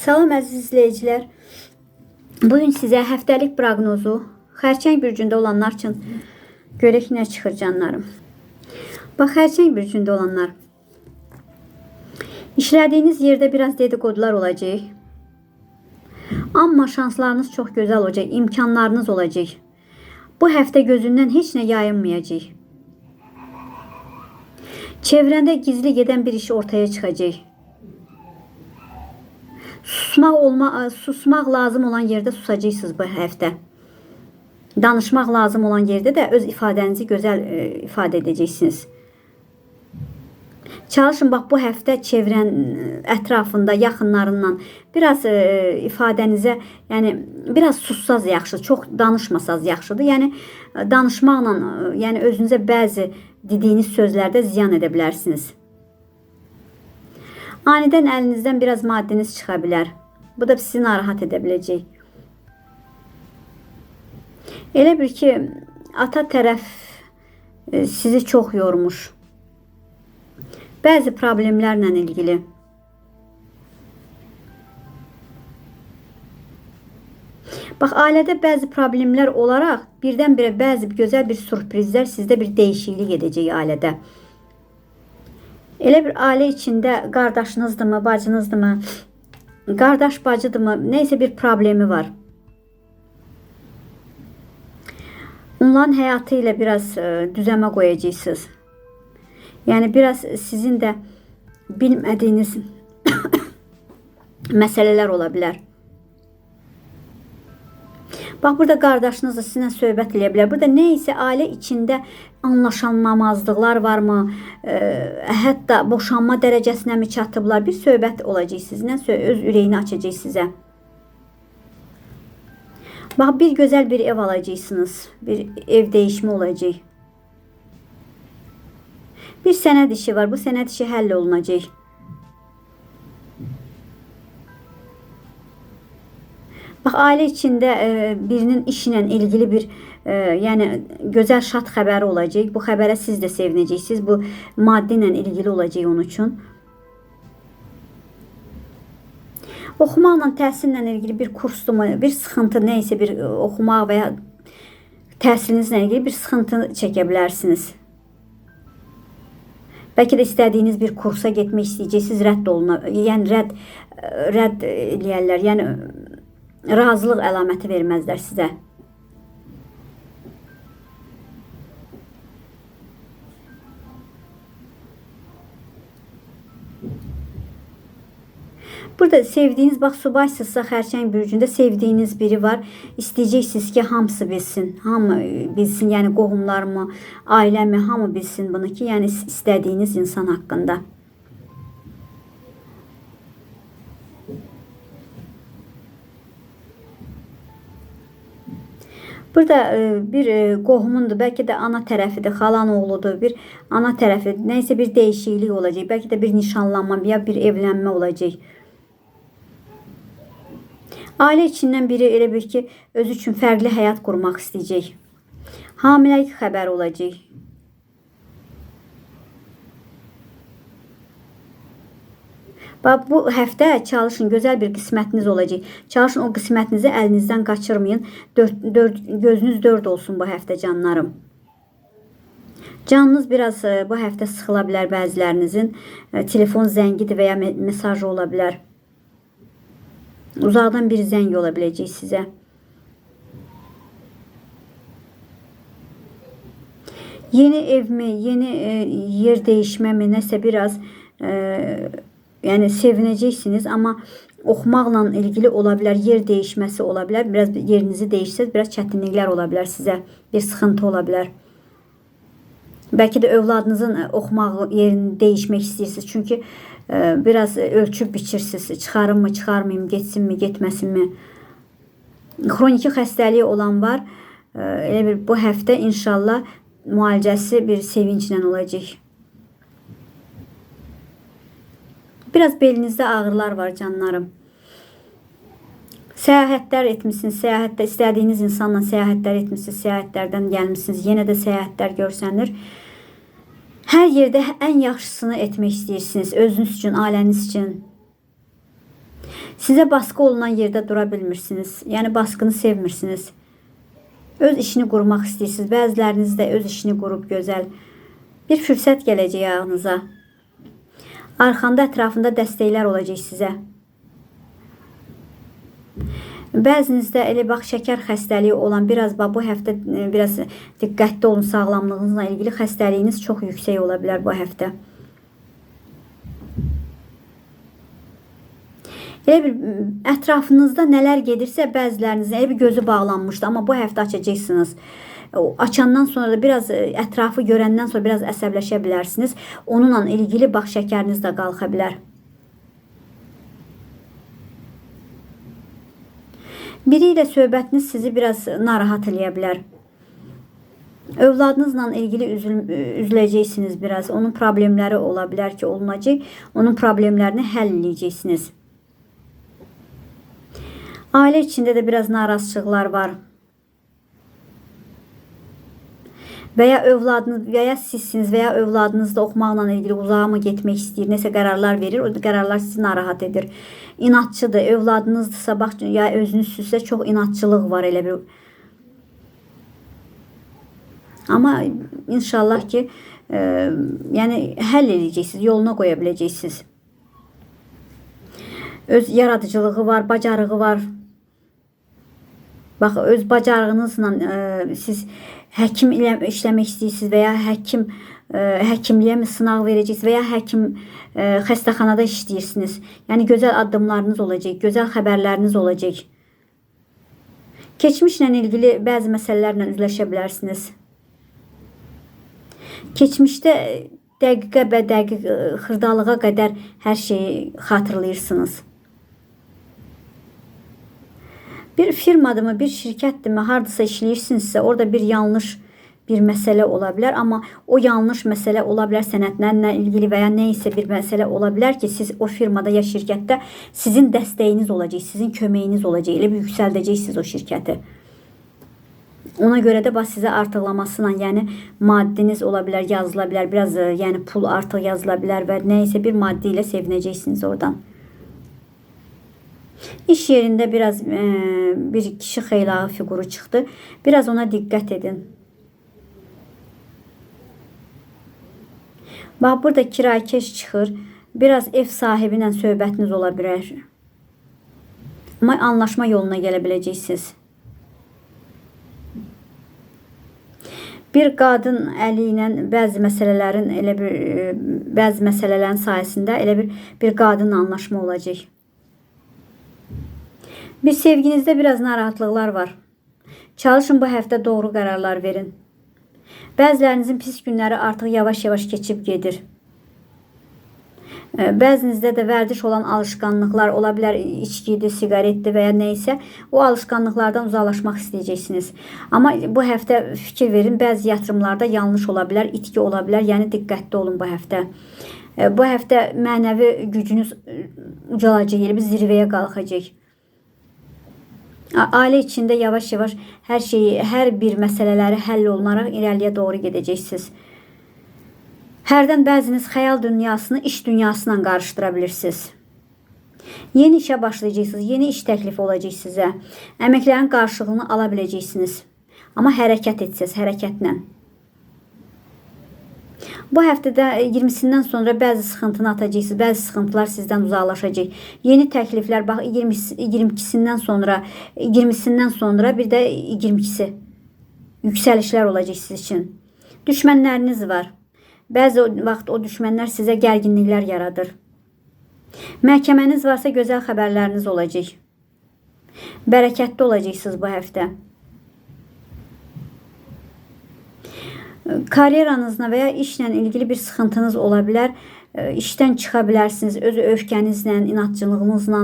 Salam əziz izləyicilər. Bu gün sizə həftəlik proqnozu xərçəng bürcündə olanlar üçün görək nə çıxır canlarım. Bax xərçəng bürcündə olanlar. İşlədiyiniz yerdə biraz dedikodular olacaq. Amma şanslarınız çox gözəl olacaq, imkanlarınız olacaq. Bu həftə gözündən heç nə yayınmayacaq. Çevrəndə gizli gedən bir iş ortaya çıxacaq. Susmaq olma susmaq lazım olan yerdə susacaqsınız bu həftə. Danışmaq lazım olan yerdə də öz ifadənizi gözəl e, ifadə edəcəksiniz. Çalışın bax bu həftə çevrən ətrafında, yaxınlarından biraz e, ifadənizə, yəni biraz sussaz yaxşı, çox danışmasaz yaxşıdır. Yəni danışmaqla, yəni özünüzə bəzi dediyiniz sözlərdə ziyan edə bilərsiniz. Anidən əlinizdən biraz maddeniz çıxa bilər. Bu da sizi narahat edə biləcək. Elə bir ki, ata tərəf e, sizi çox yormuş. Bəzi problemlərlə ilgili. Bax, ailədə bəzi problemlər olaraq birdən-birə bəzi gözəl bir sürprizlər sizdə bir dəyişiklik edəcək ailədə. Elə bir ailə içində qardaşınızdırmı, bacınızdırmı, qardaş bacıdırmı, nəysə bir problemi var. Onların həyatı ilə biraz e, düzəmə qoyacaqsınız. Yəni biraz sizin də bilmədiyiniz məsələlər ola bilər. Bax burada qardaşınız da sizinlə söhbət eləyə bilər. Burada nə isə ailə içində anlaşılmamazlıqlar varmı? E, hətta boşanma dərəcəsinə mi çatıblar? Bir söhbət olacaq sizinlə, öz ürəyini açacaq sizə. Bax bir gözəl bir ev alacaqsınız. Bir ev dəyişimi olacaq. Bir sənəd işi var. Bu sənəd işi həll olunacaq. Bax ailə içində e, birinin işlə ilgili bir e, yəni gözəl şad xəbəri olacaq. Bu xəbərə siz də sevinəcəksiniz. Bu maddi ilgili olacaq onun üçün. Oxumaqla, təhsillə ilgili bir kursdurmu, bir sıxıntı nə bir e, oxumaq və ya təhsilinizlə ilgili bir sıxıntı çəkə bilərsiniz. Bəlkə də istədiyiniz bir kursa getmək istəyəcəksiniz, rədd oluna, yəni rədd rədd eləyərlər. Yəni razılıq əlaməti verməzlər sizə. Burada sevdiyiniz bax subaysızsa xərçəng bürcündə sevdiyiniz biri var. İstəyəcəksiniz ki, hamısı bilsin. Hamı bilsin, yəni qohumlarımı, ailəmi hamı bilsin bunu ki, yəni istədiyiniz insan haqqında. Burada e, bir e, qohumundur, bəlkə də ana tərəfidir, xalan oğludur, bir ana tərəfi, nəysə bir dəyişiklik olacaq, bəlkə də bir nişanlanma ya bir evlənmə olacaq. Ailə içindən biri elə bir ki, özü üçün fərqli həyat qurmaq istəyəcək. Hamiləlik xəbəri olacaq. Bax bu həftə çalışın, gözəl bir qismətiniz olacaq. Çalışın o qismətinizi əlinizdən qaçırmayın. Dörd, dörd, gözünüz dörd olsun bu həftə canlarım. Canınız biraz e, bu həftə sıxıla bilər bəzilərinizin. E, Telefon zəngidir və ya me- mesaj ola bilər. Uzaqdan bir zəng ola biləcək sizə. Yeni ev mi, yeni e, yer değişmə mi, nəsə biraz e, yəni sevinəcəksiniz, amma oxumaqla ilgili ola bilər, yer değişməsi ola bilər. Biraz yerinizi değişsəz, biraz çətinliklər ola bilər sizə, bir sıxıntı ola bilər. Bəlkə də övladınızın e, oxumaq yerini dəyişmək istəyirsiniz. Çünki e, biraz ölçüb biçirsiniz. Çıxarım mı, çıxarmayım, getsin mi, getməsin mi? Xroniki xəstəliyi olan var. E, Elə bir bu həftə inşallah müalicəsi bir sevinclə olacaq. Biraz belinizdə ağrılar var canlarım. Səyahətlər etmisiniz, səyahətdə istədiyiniz insanla səyahətlər etmisiniz, səyahətlərdən gəlmisiniz, yenə də səyahətlər görsənir. Hər yerdə ən yaxşısını etmək istəyirsiniz, özünüz üçün, ailəniz üçün. Sizə baskı olunan yerdə dura bilmirsiniz. Yəni baskını sevmirsiniz. Öz işini qurmaq istəyirsiniz. Bəziləriniz də öz işini qurub gözəl bir fürsət gələcək ayağınıza. Arxanda ətrafında dəstəklər olacaq sizə. Bəzinizdə elə bax şəkər xəstəliyi olan biraz bax bu həftə e, biraz diqqətli olun sağlamlığınızla ilgili xəstəliyiniz çox yüksək ola bilər bu həftə. Elə bir ətrafınızda nələr gedirsə bəzilərinizin elə bir gözü bağlanmışdı, amma bu həftə açacaqsınız. Açandan sonra da biraz e, ətrafı görəndən sonra biraz əsəbləşə bilərsiniz. Onunla ilgili bax şəkəriniz də qalxa bilər. Biri ilə söhbətiniz sizi biraz narahat eləyə bilər. Övladınızla ilgili üzül, üzüləcəksiniz biraz. Onun problemləri ola bilər ki, olunacaq. Onun problemlərini həll edəcəksiniz. Ailə içində də biraz narazıçılıqlar var. Və ya övladınız və ya sizsiniz və ya övladınız da oxumaqla ilgili uzağa mı getmək istəyir, nəsə qərarlar verir. O qərarlar sizi narahat edir. İnatçıdır. Övladınızdırsa bax ya özünüzsüzsə çox inatçılıq var elə bir. Amma inşallah ki, e, yəni həll yoluna qoya. Öz yaradıcılığı var, bacarığı var. Bax öz bacarığınızla e, siz həkim ilə işləmək istəyirsiniz və ya həkim e, həkimliyə mi sınaq verəcəksiniz və ya həkim e, xəstəxanada işləyirsiniz. Yəni gözəl addımlarınız olacaq, gözəl xəbərləriniz olacaq. Keçmişlə ilgili bəzi məsələlərlə üzləşə bilərsiniz. Keçmişdə dəqiqə bə dəqiq e, xırdalığa qədər hər şeyi xatırlayırsınız. Bir firmadımı, bir şirkətdirmi, hardasa işləyirsinizsə, orada bir yanlış bir məsələ ola bilər, amma o yanlış məsələ ola bilər sənədlərlə ilgili və ya nə isə bir məsələ ola bilər ki, siz o firmada ya şirkətdə sizin dəstəyiniz olacaq, sizin köməyiniz olacaq, elə bir yüksəldəcəksiniz o şirkəti. Ona görə də bax sizə artıqlamasıyla, yəni maddiniz ola bilər, yazıla bilər, biraz yəni pul artıq yazıla bilər və nə isə bir maddi ilə sevinəcəksiniz oradan. İş yerində biraz e, bir kişi xeylağı fiquru çıxdı. Biraz ona diqqət edin. Bax burada kirakeş çıxır. Biraz ev sahibi ilə söhbətiniz ola bilər. Amma anlaşma yoluna gələ biləcəksiniz. Bir qadın əli ilə bəzi məsələlərin elə bir e, bəzi məsələlərin sayəsində elə bir bir qadınla anlaşma olacaq. Bir sevginizdə biraz narahatlıqlar var. Çalışın bu həftə doğru qərarlar verin. Bəzilərinizin pis günləri artıq yavaş-yavaş keçib gedir. Bəzinizdə də vərdiş olan alışqanlıqlar ola bilər, içkidir, siqaretdir və ya nə isə o alışqanlıqlardan uzaqlaşmaq istəyəcəksiniz. Amma bu həftə fikir verin, bəzi yatırımlarda yanlış ola bilər, itki ola bilər, yəni diqqətli olun bu həftə. Bu həftə mənəvi gücünüz ucalacaq, yəni bir zirvəyə qalxacaq. Ailə içində yavaş-yavaş hər şeyi, hər bir məsələləri həll olunaraq irəliyə doğru gedəcəksiniz. Hərdən bəziniz xəyal dünyasını iş dünyasıyla qarışdıra bilirsiniz. Yeni işə başlayacaqsınız, yeni iş təklifi olacaq sizə. Əməklərin qarşılığını ala biləcəksiniz. Amma hərəkət etsəz, hərəkətlə. Bu həftədə 20-sindən sonra bəzi sıxıntını atacaqsınız, bəzi sıxıntılar sizdən uzaqlaşacaq. Yeni təkliflər bax 20 22-sindən sonra, 20-sindən sonra bir də 22-si yüksəlişlər olacaq siz üçün. Düşmənləriniz var. Bəzi vaxt o düşmənlər sizə gərginliklər yaradır. Məhkəməniz varsa gözəl xəbərləriniz olacaq. Bərəkətli olacaqsınız bu həftə. Karyeranızla və ya işlə ilgili bir sıxıntınız ola bilər. E, işdən çıxa bilərsiniz öz öfkənizlə, inadçılığınızla.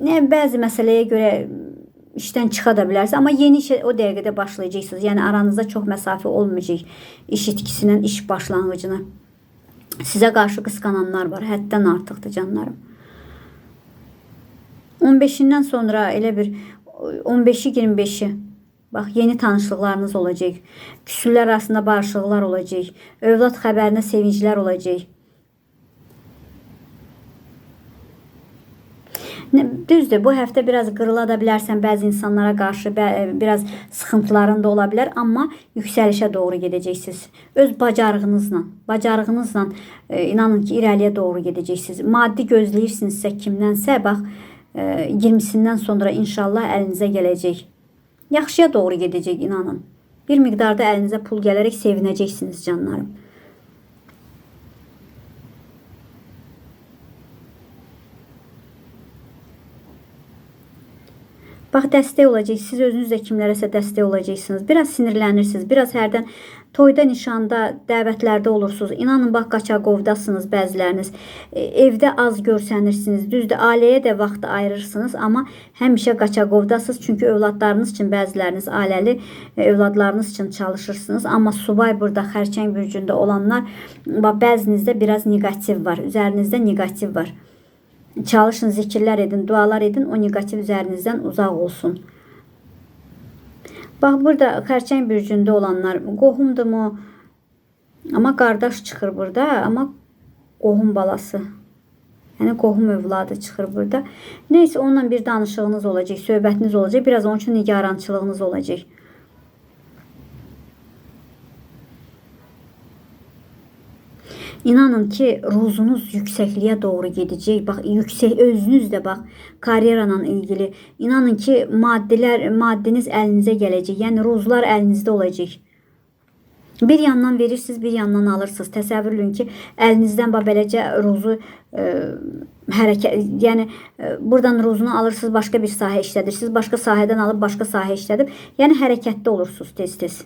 Nə bəzi məsələyə görə işdən çıxa da bilərsiniz, amma yeni işə o dəqiqədə başlayacaqsınız. Yəni aranızda çox məsafə olmayacaq iş itkisindən iş başlanğıcına. Sizə qarşı qısqananlar var, həddən artıqdır canlarım. 15-dən sonra elə bir 15-i 25-i Bax, yeni tanışlıqlarınız olacaq. Küsürlər arasında barışıqlar olacaq. Övlad xəbərinə sevinclər olacaq. Düzdür, bu həftə biraz qırıla da bilərsən bəzi insanlara qarşı, bə- biraz sıxıntıların da ola bilər, amma yüksəlişə doğru gedəcəksiniz. Öz bacarığınızla, bacarığınızla e, inanın ki, irəliyə doğru gedəcəksiniz. Maddi gözləyirsinizsə kimdənsə, bax e, 20-sindən sonra inşallah əlinizə gələcək. Yaxşıya doğru gedəcək inanın. Bir miqdarda əlinizə pul gələrək sevinəcəksiniz canlarım. Bax dəstək olacaq. Siz özünüz də kimlərəsə dəstək olacaqsınız. Biraz sinirlənirsiniz. Biraz hərdən toyda, nişanda, dəvətlərdə olursunuz. İnanın bax qaçaqovdasınız bəziləriniz. E, evdə az görsənirsiniz. Düzdür, ailəyə də vaxt ayırırsınız, amma həmişə qaçaqovdasınız. Çünki övladlarınız üçün bəziləriniz ailəli e, övladlarınız üçün çalışırsınız. Amma subay burada xərçəng bürcündə olanlar bəzinizdə biraz neqativ var. Üzərinizdə neqativ var. Çalışın, zikirlər edin, dualar edin. O neqativ üzərinizdən uzaq olsun. Bax burada xərçəng bürcündə olanlar qohumdurmu? Amma qardaş çıxır burada, amma qohum balası. Yəni qohum övladı çıxır burada. Neysə onunla bir danışığınız olacaq, söhbətiniz olacaq. Biraz onun üçün nigarançılığınız olacaq. İnanın ki ruzunuz yüksəkliyə doğru gedəcək. Bax yüksək özünüz də bax karyeranla ilgili. İnanın ki maddələr, maddiniz əlinizə gələcək. Yəni ruzlar əlinizdə olacaq. Bir yandan verirsiniz, bir yandan alırsınız. Təsəvvür edin ki, əlinizdən beləcə ruzu e, hərəkət, yəni e, buradan ruzunu alırsınız, başqa bir sahə işlədirsiniz, başqa sahədən alıb başqa sahə işlədib, yəni hərəkətdə olursunuz tez-tez.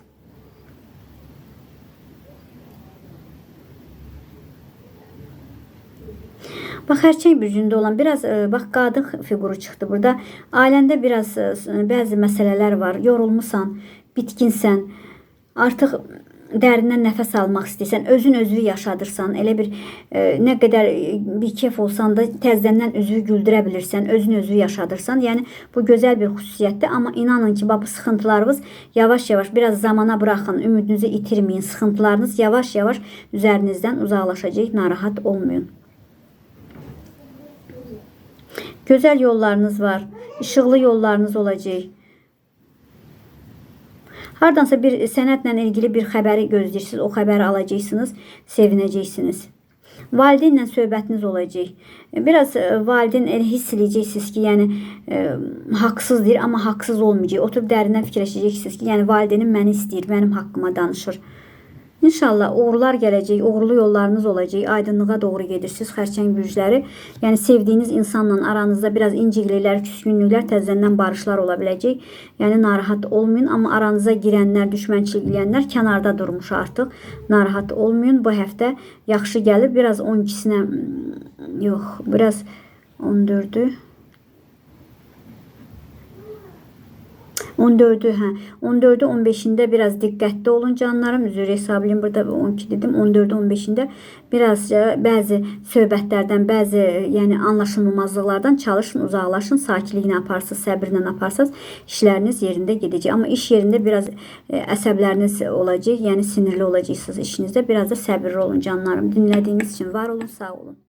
Bax xərçəng bürcündə olan biraz e, bax qadın fiquru çıxdı burada. Ailəndə biraz e, bəzi məsələlər var. Yorulmusan, bitkinsən. Artıq dərindən nəfəs almaq istəyirsən, özün özünü yaşadırsan, elə bir e, nə qədər e, bir kef olsan da təzədən üzünü güldürə bilirsən, özün özünü yaşadırsan. Yəni bu gözəl bir xüsusiyyətdir, amma inanın ki, bax bu sıxıntılarınız yavaş-yavaş biraz zamana buraxın, ümidinizi itirməyin. Sıxıntılarınız yavaş-yavaş üzərinizdən uzaqlaşacaq, narahat olmayın. Gözəl yollarınız var, işıqlı yollarınız olacaq. Hardansa bir sənətlə ilgili bir xəbəri gözləyirsiniz, o xəbəri alacaqsınız, sevinəcəksiniz. Valideynlə söhbətiniz olacaq. Biraz e, valideyn elə hiss eləyəcəksiniz ki, yəni e, haqsız deyir, amma haqsız olmayacaq. Oturub dərindən fikirləşəcəksiniz ki, yəni valideynim məni istəyir, mənim haqqıma danışır. İnşallah uğurlar gələcək, uğurlu yollarınız olacaq. Aydınlığa doğru gedirsiniz xərçəng bürcləri. Yəni sevdiyiniz insanla aranızda biraz incikliklər, küskünlüklər, təzədən barışlar ola biləcək. Yəni narahat olmayın, amma aranıza girənlər, düşmənçilik eləyənlər kənarda durmuş artıq. Narahat olmayın. Bu həftə yaxşı gəlir. Biraz 12-sinə yox, biraz 14-ü 14'ü hə 14'ü 15'inde biraz dikkatli olun canlarım. Üzr hesablayın burada 12 dedim. 14'ü 15'inde birazca bəzi söhbətlərdən, bəzi yəni anlaşılmamazlıqlardan çalışın, uzaqlaşın. Sakitliklə aparsınız, səbirlə aparsınız, işləriniz yerində gedəcək. Amma iş yerində biraz e, əsəbləriniz olacaq, yəni sinirli olacaqsınız işinizdə. Biraz da səbirli olun canlarım. Dinlədiyiniz üçün var olun, sağ olun.